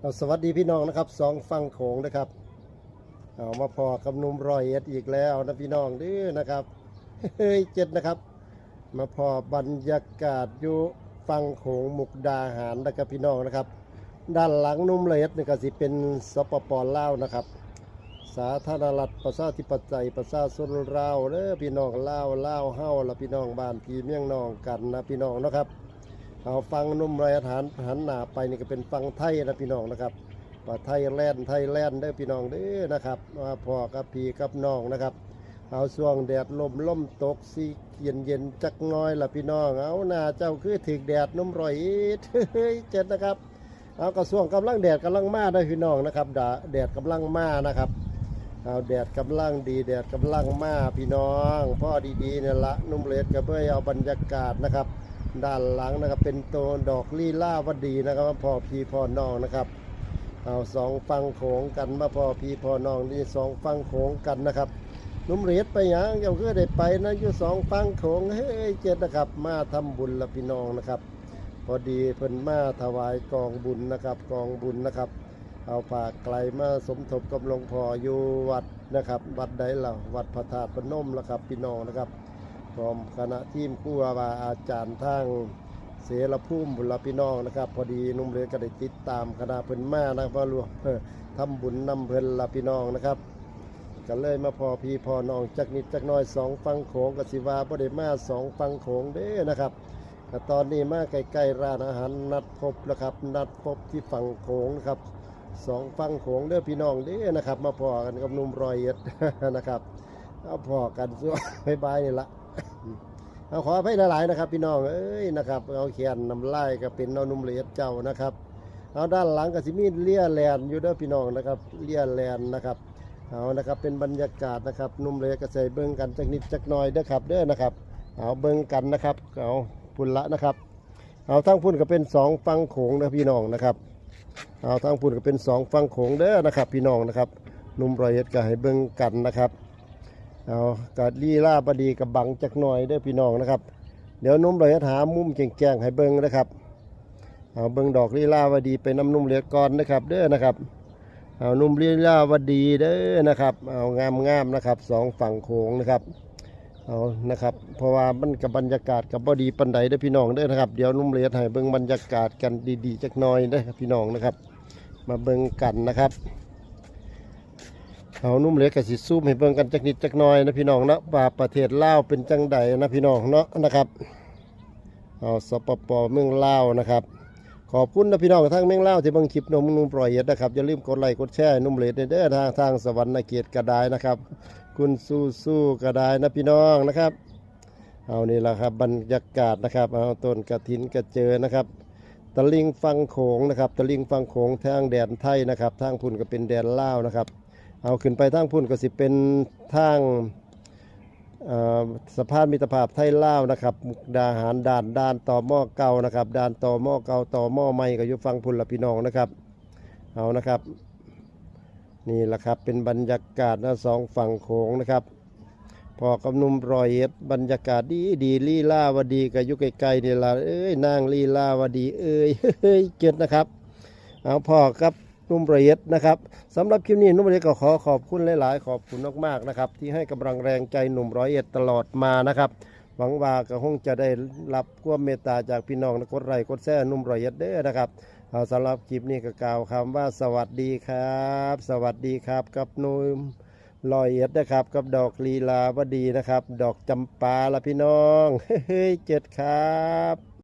เอาสวัสดีพี่น้องนะครับสองฟังโขงนะครับเอามาพอกับนุ่มรอยเอ็ดอีกแล้วนะพี่น้องดื้อนะครับเฮ้ยเจ็ดนะครับ มาพอบรรยากาศอยู่ฟังโขงมุกดาหารนะครับพี่น้องนะครับ ด้านหลังนุ่มรอยเอ็ดนี่ก็สิเป็นสปปลาวนะครับ สาธารณรัฐประชาธิปไตยประชาชนลาวเด้อพี่น้องลาวลาวเฮาละพี่น้องบ้านพี่เมี่ยงน้องกันนะพี่น้องนะครับ เอาฟังนุ่มไรฐานหันหนาไปนี่ก็เป็นฟังไทยนะพี่น้องนะครับว่าไทยแลนด์ไทยแลนด์เด้พี่น้องเด้อนะครับมาพ่อกับพี่กับน้องนะครับ เอาช่วงแดดลมล่มตกสีเย็นเย็นจักน้อยละพี่น้องเอาหน้าเจ้าคือถึกแดดนุ่มรอยเฮ้ยเจ็ดนะครับเอากระช่วงกำลังแดดกำลังมาได้พี่น้องนะครับดาแดดกำลังมานะครับเอาแดดกำลังดีแดดกำลังมาพี่น้อง พ่อดีๆเนี่ยละนุ่มเลดกระเบื้อเอาบรรยากาศนะครับ ด้านหลังนะครับเป็นโตนดอกลีล่าวดีนะครับมาพ่อพีพอน้องนะครับเอาสองฟังโขงกันมาพ่อพีพอน้องนี่สองฟังโขงกันนะครับนุ่มเลดไปยังเจ้าคือได้ไปนะอยู่สองฟังโขงเฮ้ยเจ็ดนะครับมาทำบุญละพี่น้องนะครับ พอดีเพิ่นมาถวายกองบุญนะครับกองบุญนะครับ เอาผากไกลมาสมทบกับหลวงพ่ออยู่วัดนะครับ วัดใดล่ะวัดพระธาตุพนมล้วครับพี่น้องนะครับ ร้อมคณะทีมครูบาอาจารย์ทางเสรภูมิบุรพี่น้องนะครับ พอดีนุ่มเรือก็ได้ติดตามคณะเพิ่นมานะครับว่ารวมทำบุญนำเพิ่นละพี่น้องนะครับก็เลยมาพอพี่พอน้องจักนิดจักน้อยสองฟังโขงกสิวาบ่ได้มาสองฟังโขงเด้นะครับแต่ตอนนี้มาใกล้ๆร้านอาหารนัดพบแล้วครับ นัดพบที่ฝั่งโขงนะครับสองฝั่งโขงเด้อพี่น้องเด้นะครับ มาพอกันกับนุ่มรอยเอ็ดนะครับเอาพอกันส่วนบายบายนี่ละ เอาขออภัยหลายๆนะครับ พี่น้องเอ้ยนะครับเอาเขียนนำไล่ก็เป็นเอาหนุ่มเรอยดเจ้านะครับเอาด้านหลังก็สิมีเลี่ยแลนอยู่เด้อพี่น้องนะครับเลี่ยแลนนะครับเอานะครับเป็นบรรยากาศนะครับหนุ่มรอยเอ็ดก็ใส่เบิ้งกันจักนิดจักหน่อยเด้อครับเด้อนะครับเอาเบิ้งกันนะครับเอาพุ่นละนะครับ เอาทั้งพุ่นก็เป็นสองฟังโขงนะพี่น้องนะครับเอาทั้งพุ่นก็เป็นสองฟังโขงเด้อนะครับ พี่น้องนะครับหนุ่มรอยเอ็ดก็ให้เบิ้งกันนะครับ เอากาดลีลาบดีกับบังจักหน่อยเด้อพี่น้องนะครับ เดี๋ยวนุ่มรอยหามุมแจงๆให้เบิ้งนะครับเอาเบิ้งดอกลีลาวดีไปน้ำนุ่มเหลือก่อนนะครับ เด้อนะครับเอานุ่มลีลาวดีเด้อนะครับเอางามๆนะครับสองฝั่งโขงนะครับเอานะครับ เพราะว่ามันกับบรรยากาศกับบอดีปันใดเด้อพี่น้องเด้อนะครับเดี๋ยวนุ่มเลยให้เบิ่งบรรยากาศกันดีๆจักหน่อยเด้อพี่น้องนะครับ มาเบิ่งกันนะครับ เอานุ่มเลียดกับสิซูมให้เบิ่งกันจักนิดจักน่อยนะพี่น้องเนาะว่าประเทศลาวเป็นจังใดนะพี่น้องเนาะนะครับเอาสปปเมืองลาวนะครับ ขอบคุณนะพี่น้องทั้งเมืองลาวที่เบิ่งคลิปนมนุ่มปล่อยเอ็ดนะครับอย่าลืมกดไลค์กดแชร์นุ่มเลียดเด้อทางทางสวรรค์นาเกียรติกระไดนะครับ คุณสู้สู้ก็ไดนะพี่น้องนะครับ เอานี่แหละครับบรรยากาศนะครับเอาต้นกระถินกระเจอนะครับตะลิงฟังโขงนะครับตะลิงฟังโขงทางแดนไทยนะครับ ทางพุ่นก็เป็นแดนลาวนะครับ เอาขึ้นไปทางพุ่นก็สิเป็นทางสะพานมิตรภาพไทยลาวนะครับมุกดาหารด่านด่านต่อหม้อเก่านะครับด่านต่อหม้อเก่าต่อหม้อใหม่ก็อยู่ฟังพุ่นละพี่น้องนะครับเอานะครับนี่แหละครับเป็นบรรยากาศนะสองฝั่งโขงนะครับ พอกับหนุ่มรอยเอ็ดบรรยากาศดีดีลีลาวดีกับยุไกลๆนี่ละเอ้ยนางลีลาวดีเอ้ยเฮ้ยเจ็ดนะครับ เอาพอกับ นุ่มรอยเอ็ดนะครับสำหรับคลิปนี้นุ่มรอยเอ็ดก็ขอขอบคุณหลาย ๆ ขอบคุณมากๆนะครับ ที่ให้กำลังแรงใจหนุ่มร้อยเอ็ดตลอดมานะครับหวังว่าก็คงจะได้รับความเมตตาจากพี่น้องนะกดไลค์กดแชร์นุ่มรอยเอ็ดเด้อนะครับสำหรับคลิปนี้ก็กล่าวคำว่าสวัสดีครับ สวัสดีครับกับนุ่มลอยเอ็ดนะครับ กับดอกลีลาวดีนะครับ ดอกจำปาละพี่น้องเฮ้ยเจ็ดครับ